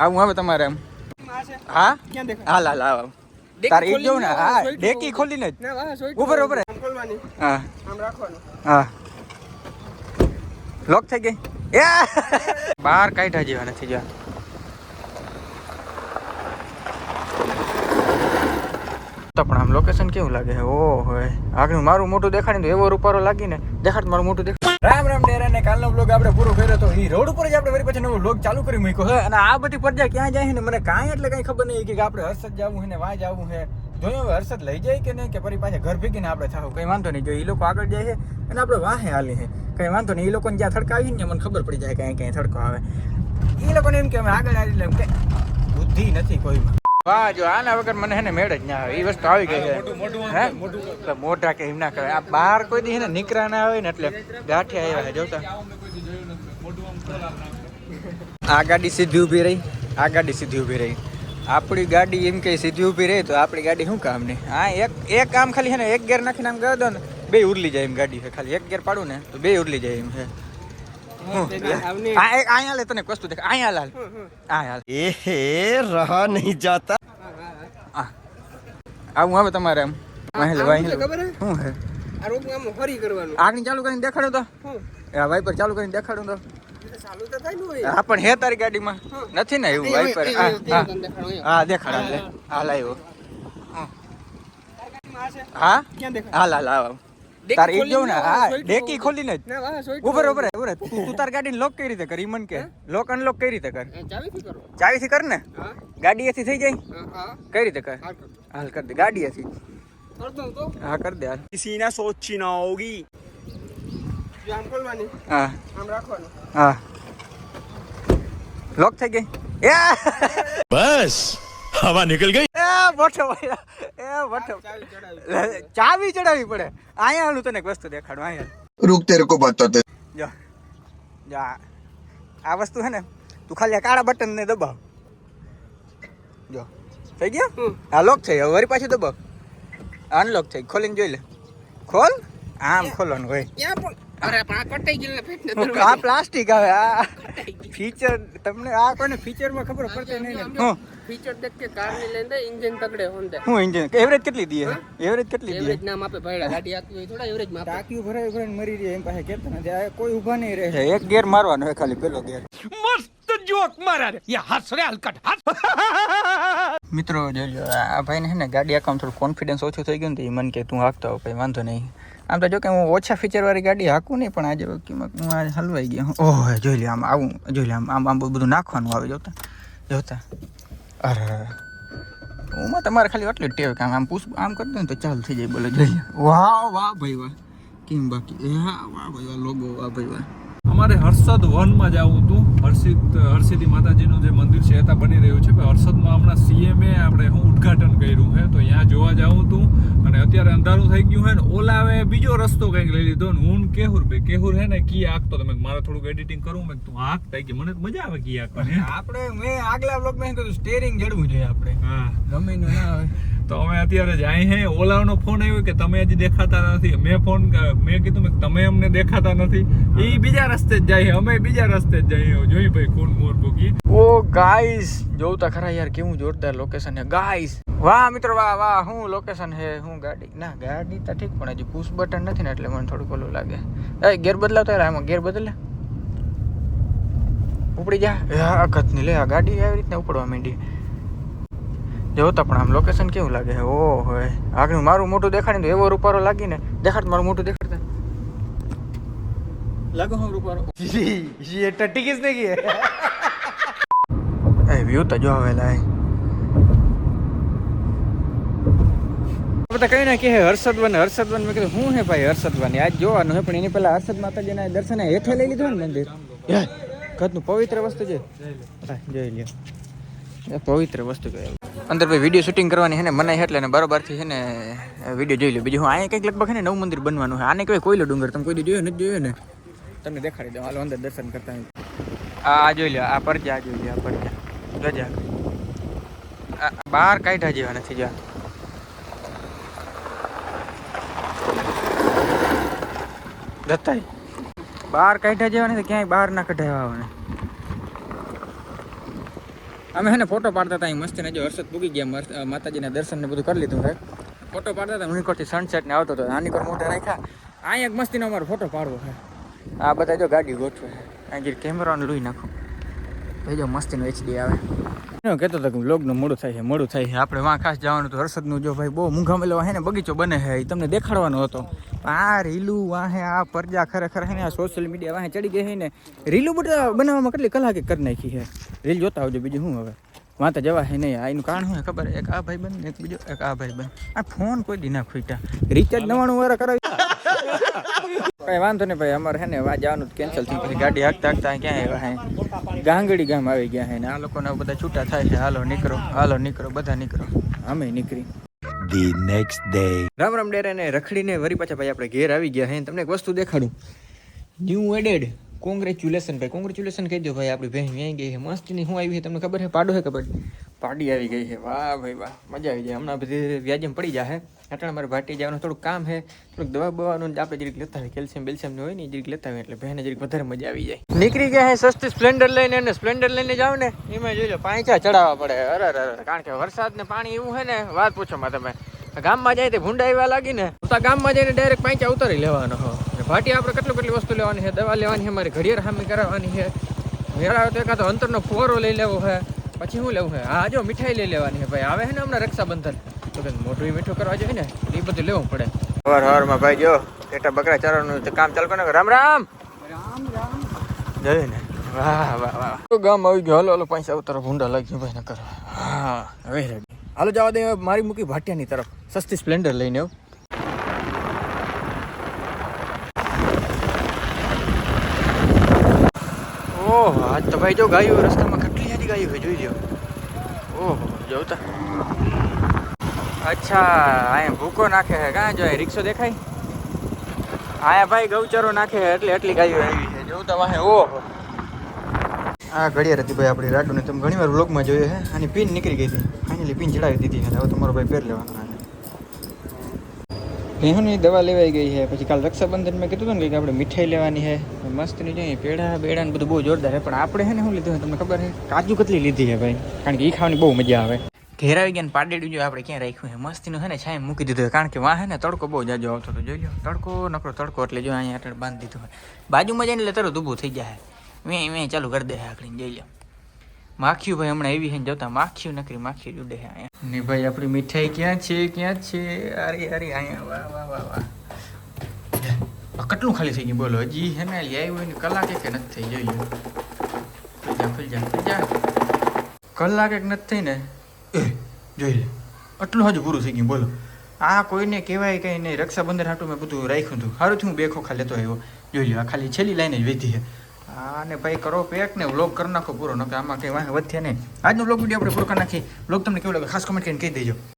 આવું હવે તમારે એમ. હા? હાલ હાલ આવ. તારે ઈ જવું ને? હા ડેકી ખોલીને જ. ઉપર ઉપર હા. હા. લોક થઈ ગઈ. એ! બહાર કાઢ્યા જેવા નથી જ્યાં. તો પણ આમ લોકેશન કેવું લાગે? ઓ હોય આગળ મારું મોટું દેખાડી તો એવો રૂપારો લાગીને દેખાડ મારું મોટું દેખાડ. રામ ડેર અને કાલનો બ્લોગ આપણે પૂરો કર્યો તો એ રોડ ઉપર જ આપણે ફરી પછી નવો બ્લોગ ચાલુ કરી મૂક્યો છે. અને આ બધી પરજા ક્યાં જાય ને મને કાંઈ એટલે કંઈ ખબર નહીં કે આપણે હર્ષદ જવું છે ને વાં જવું છે. જોયું હવે હર્ષદ લઈ જાય કે નહીં કે ફરી પાછા ઘર ભેગીને આપણે થાવ કંઈ વાંધો નહીં, જો એ લોકો આગળ જાય છે અને આપણે વાહે હાલી છે કંઈ વાંધો નહીં એ લોકોને જ્યાં થડકાવી ને મને ખબર પડી જાય કે અહીં ક્યાંય થડકો આવે. એ લોકોને એમ કે અમે આગળ આવી એટલે બુદ્ધિ નથી કોઈમાં. વાહ જો આના વગર મને હે ને મેળ જ ના આવે. એ વસ્તુ આવી ગઈ છે. મોઢા કે એમ ના કરે આ બહાર કોઈ દી ને નીકળા ના આવે ને એટલે ગાંઠિયા આવ્યા છે જોતા. આ ગાડી સીધી ઊભી રહી. આ ગાડી સીધી ઊભી રહી. આપણી ગાડી એમ કે સીધી ઊભી રહી તો આપણી ગાડી શું કામ નહીં હા એક એક કામ ખાલી છે ને એક ગેર નાખીને આમ ગયો દો ને બે ઉરલી જાય એમ ગાડી છે ખાલી એક ગેર પાડું ને તો બે ઉરલી જાય એમ છે અહીંયા લે તને વસ્તુ દેખ અહીંયા લાલ અહીંયા એ હે રહા નહીં જાતા આવું આવે તમારે એમ વાહેલ વાહેલ શું હે આગની ચાલુ કરીને દેખાડો તો એ વાઈપર ચાલુ કરીને દેખાડો તો હા પણ હે તારી ગાડીમાં નથી ને એવું વાઈપર હા દેખાડ હા લાવ્યો હા હા લાલ આવો તાર એક જોઉં હા ડેકી ખોલીને જ. ઉભર ઉભર ઉભર તું તાર ગાડીને લોક કઈ રીતે કરી મન કે. લોક અનલોક કઈ રીતે કર. ચાવી થી કર. ને? ગાડી એથી થઈ જાય? કઈ રીતે કર? હાલ કર દે. ગાડી એથી હા કર દે હાલ. કિસી ના સોચી ના હોગી. હા. હા. લોક થઈ ગઈ. બસ હવા નીકળ ગઈ? ચાવી ચડાવી પડે. અહીંયા હું તને એક વસ્તુ દેખાડું અહીંયા રૂક તેરે કો બાત તે જો જો આ વસ્તુ છે ને તું ખાલી કાળા બટન ને દબાવ. જો થઈ ગયા? આ લોક થઈ હવે વરી પાછી દબાવ. અનલોક થઈ ખોલીને જોઈ લે. ખોલ? આમ ખોલવાનું હોય. અરે આ પ્લાસ્ટિક આવે આ ફીચર તમને આ કોને ફીચરમાં ખબર પડતી નહીં ને. ફીચર દેખ કે કારની લઈને ઇન્જિન તગડે હોન્ડા હું ઇન્જિન એવરેજ કેટલી દીએ એવરેજ કેટલી દીએ એવરેજ નામ આપે ભાઈડા ગાડી આતી હોય થોડા એવરેજમાં ટાંકી ભરાય ભરાય મરી રહી એમ પાસે કેતા નથી આ કોઈ ઊભા નહીં રહે. એક ગેર મારવાનો હે ખાલી પેલો ગેર. મસ્ત જોક મારા રે. યા હસ રે હલકટ હસ મિત્રો જોજો આ ભાઈ ને હે ને ગાડી આકામ થોડું કોન્ફિડન્સ ઓછો થઈ ગયું ને એ મને કે તું હાકતા હો ભાઈ વાંધો નહીં. આમ તો જો કે હું ઓછા ફીચર વાળી ગાડી હાકું નહીં પણ આજે હું આ હલવાઈ ગયો. ઓહો જોઈ લે આમ આવું જોઈ લે આમ આમ આમ બધું નાખવાનું આવે જોતા જોતા. અરે. હું તમારે ખાલી આટલી ટેવ કે આમ પૂછ આમ કરી દઉં ને તો ચાલુ થઈ જાય બોલે. જોઈએ. વાહ વાહ ભાઈ વાહ. કેમ બાકી? એ હા વાહ ભાઈ વાહ લોગો વાહ ભાઈ વાહ. અમારે હર્ષદ વનમાં જવું હતું. હર્ષિત હર્ષિદી માતાજીનું જે મંદિર છે ત્યાં બની રહ્યું છે. હર્ષદમાં હમણાં સીએમએ આપણે હું ઉદ્ઘાટન કર્યું છે તો ત્યાં જોવા જાઉં હતું અને અત્યારે અંધારું થઈ ગયું છે ને ઓલાવે બીજો રસ્તો કંઈક લઈ લીધો ને હું કેહુર ભાઈ. કેહુર હે ને કી આંકતો તમે મારે થોડુંક એડિટિંગ કરવું મેં. તું આંક થાય કે મને મજા આવે કી આંકવાની આપણે મેં આગલા બ્લોક મેં કીધું સ્ટેરિંગ જડવું જોઈએ આપણે. હા. ગમે નું આવે. તો અમે અત્યારે જાય હે. ઓલાનો ફોન આવ્યો કે તમે હજી દેખાતા નથી. મેં ફોન મેં કીધું મેં તમે અમને દેખાતા નથી. એ બીજા રસ્તે જ જાય અમે બીજા રસ્તે જ જઈએ જોઈ ભાઈ કોણ મોર ભોગી. ઓ ગાઈસ જોતા ખરા યાર કેવું જોરદાર લોકેશન છે. ગાઈસ, વાહ મિત્રો, વાહ વાહ હું લોકેશન હે હું ગાડી? ના, ગાડી તો ઠીક, પણ હજી પુશ બટન નથી ને એટલે મને થોડુંક ઓલું લાગે. એ ગેર બદલાવતો યાર, આમાં ગેર બદલે ઉપડી જા. આખત અખતની લે, આ ગાડી આવી રીતના ઉપડવા માંડી. જોતા પણ આમ લોકેશન કેવું લાગે ઓ હોય આગળ મારું મોટું દેખાડી તો એવો રૂપારો લાગીને, દેખાડ મારું મોટું દેખાડતા લાગો હું રૂપારો ये टट्टी किसने की है એ વ્યૂ તો જો આવેલા એ બધા કઈ ના કે હર્ષદવન હર્ષદવન મેં કીધું શું હે ભાઈ હર્ષદવન આજ જોવાનું હે પણ એની પહેલા હર્ષદ માતાજીના દર્શન હેઠે લઈ લીધું ને મંદિર હે, કદનું પવિત્ર વસ્તુ છે હા, જોઈ લ્યો એ પવિત્ર વસ્તુ કહેવાય અંદર ભાઈ વિડીયો શૂટિંગ કરવાની છે ને મનાઈ એટલે ને બરોબરથી છે ને વિડીયો જોઈ લો બીજું હું અહીંયા કંઈક લગભગ છે ને નવું મંદિર બનવાનું છે આને કહેવાય કોઈલો ડુંગર તમે કોઈ દી જોયો નથી જોયો ને તમને દેખાડી દઉં. હાલો, અંદર દર્શન કરતા. આ આ જોઈ લો આ પરજા, આ જોઈ લો આ પરજા. જોજા બહાર કાઢ્યા જેવા નથી, જા દત્તાઈ બહાર કાઢ્યા જેવા નથી, ક્યાંય બહાર ના કઢાવ્યા આવે અમે હે ને ફોટો પાડતા હતા મસ્તી ને જો હર્ષદ પૂગી ગયા માતાજીના દર્શન ને બધું કરી લીધું હે. ફોટો પાડતા હતા ઉનીકોટથી સનસેટ ને આવતો હતો, આની પર મોટા રાખ્યા. અહીંયા એક મસ્તીનો અમારો ફોટો પાડવો છે આ બધા જો ગાડી ગોઠવે છે. અહીં જે કેમેરાને લઈ નાખો. ભાઈ જો મસ્તીનું એચડી આવે. હું કહેતો હતો કે વ્લોગનું મોડું થાય છે, મોડું થાય છે. આપણે વાં ખાસ જવાનું હતું હર્ષદનું જો ભાઈ બહુ મૂંઘા મેળવા હે ને, બગીચો બને છે એ તમને દેખાડવાનો હતો. આ રીલું વાહે આ પરજા ખરેખર હે ને, આ સોશિયલ મીડિયા વાહે ચડી ગઈ છે ને, રીલું બધા બનાવવામાં કેટલી કલાકે કરી નાખી છે. રીલ જોતા આવજો બીજું શું હવે? વાં તો જવા હે નહીં, આ એનું કારણ શું ખબર? એક આ ભાઈ બંધ એક બીજો, એક આ ભાઈ બંધ આ ફોન કોઈ દી ના ખૂટ્યા. રિચાર્જ નવાણું વાળા કરાવી કઈ વાંધો નહીં ભાઈ અમારે હે ને જવાનું કેન્સલ થયું. પછી ગાડી હાકતા હાકતા ક્યાં આવ્યા હે ગાંગડી ગામ આવી ગયા હે ને આ લોકોને બધા છૂટા થાય છે. હાલો નીકળો હાલો નીકળો બધા નીકળો. અમે નીકળી. The next day Ram Ram ડેરે ને રખડીને વરી પાછા ભાઈ આપણે ઘેર આવી ગયા હે તમને એક વસ્તુ દેખાડું. ન્યૂ એડેડ કોંગ્રેચ્યુલેશન ભાઈ કોંગ્રેચ્યુલેશન કહી દો ભાઈ આપણી બહેન વ્યાઈ ગઈ છે. મસ્તીની હું આવી છે તમને ખબર છે? પાડો છે ખબર પાડી આવી ગઈ છે. વાહ ભાઈ વાહ, મજા આવી જાય. હમણાં બધી વ્યાજમ પડી જાય અટાણે મારે ભાટી જવાનું થોડુંક કામ છે થોડુંક દવા બવાનું આપણે જરીક લેતા હોય કેલ્શિયમ બેલ્શિયમ હોય ને જરીક લેતા હોય એટલે બહેને જરીક વધારે મજા આવી જાય. નીકળી ગયા સસ્તી સ્પ્લેન્ડર લઈને અને સ્પ્લેન્ડર લઈને જાવ ને, એમાં લો પાંચા ચડાવવા પડે. અરે અરે કારણ કે વરસાદ ને પાણી એવું છે ને, વાત પૂછો માં તમે. ગામમાં જાય તે ભૂંડા એવા લાગી ને, તો ગામમાં જઈને ડાયરેક્ટ પાંચા ઉતારી લેવાનો હો. ભાટી આપણે કેટલું કેટલી વસ્તુ લેવાની છે? દવા લેવાની છે, મારી ઘડિયાળ હામી કરાવવાની છે. વેળા તો એકાદો અંતરનો ફુવારો લઈ લેવો છે. પછી હું લેવું હે? હા જો મીઠાઈ લઈ લેવાની ભાઈ. આવે હે ને હમણાં રક્ષાબંધન? તો કે મોઢું મીઠું કરવા જોઈએ ને? એ બધું લેવું પડે. હવાર હવારમાં ભાઈ જો એટલા બકરા ચારવાનું કામ ચાલુ ને. રામ રામ! રામ રામ. જય ને. વાહ વાહ વાહ ગામ આવી ગયો. હલો હલો પૈસા ઉતારો ભૂંડા લાગી ભાઈ ન કરો હા હવે રેડી હાલો જવા દે મારી મૂકી ભાટિયાની તરફ. સસ્તી સ્પ્લેન્ડર લઈને આવ. ઓહ આજ તો ભાઈ જો ગાયું રસ્તામાં સારી ગાયું હોય જોઈ લો ઓહો જોતા અચ્છા અહીંયા ભૂકો નાખે છે. કાં જો રિક્ષો દેખાય? આયા ભાઈ ગૌચરો નાખે છે એટલે એટલી ગાયો આવી છે. જોતા વાહે ઓહો. આ ઘડિયાળ હતી ભાઈ આપણી રાડુને. તમે ઘણી વાર વ્લોગમાં જોયું છે. આની પિન નીકળી ગઈ હતી. ફાઇનલી પિન ચડાવી દીધી છે. હવે તમારો ભાઈ પહેર લેવાનો ભેહુની દવા લેવાઈ ગઈ છે. પછી કાલ રક્ષાબંધન મેં કીધું હતું ને કે આપણે મીઠાઈ લેવાની છે. મસ્તની જાય પેડા, બેડા ને બધું બહુ જોરદાર છે. પણ આપણે છે ને શું લીધું તમને ખબર છે? કાજુ કતલી લીધી છે ભાઈ. કારણ કે એ ખાવાની બહુ મજા આવે. ઘેર આવી ગયા ને પાડેડું જો આપણે ક્યાં રાખ્યું છે. મસ્તીનું છે ને છાંય મૂકી દીધું કારણ કે વાહ ને તડકો બહુ જાજો આવતો હતો. લો, તડકો નકરો તડકો એટલે જો અહીંયા આગળ બાંધી દીધું હોય. બાજુમાં જઈને એટલે તરત ઊભું થઈ જાય. વેં વેં ચાલુ કરી દે આખડી જઈ લો. માખ્યું ભાઈ હમણાં એવી છે ને જોતા માખ્યું નકરી માખ્યું ઉડે અહીંયા. ને ભાઈ આપણી મીઠાઈ ક્યાં છે? ક્યાં છે? અરે અરે, અહીંયા, વાહ વાહ વાહ વાહ. કેટલું ખાલી થઈ ગયું? બોલો, હજી હે ને આવી હોય ને કલાક એક નથી થઈ, જોઈ લો. ખુલ જા ખુલ જા કલાક એક નથી થઈ ને? એ, જોઈ લે. આટલું હજુ પૂરું થઈ ગયું, બોલો. આ કોઈને કહેવાય કંઈ નહીં. રક્ષાબંધન હાટું મેં બધું રાખ્યું હતું. સારું થયું બે ખોખા લેતો આવ્યો. જોઈ લો, આ ખાલી છેલ્લી લાઈને જ વીધી છે. હા ને ભાઈ કરો પેક ને વ્લોગ કરી નાખો પૂરો, નકર આમાં કંઈ વાંહે વધ્યા નહીં. આજનો વ્લોગ વીડિયો આપણે પૂરો કરી નાખીએ. વ્લોગ તમને કેવું લાગે ખાસ કમેન્ટ કરીને કહી દેજો.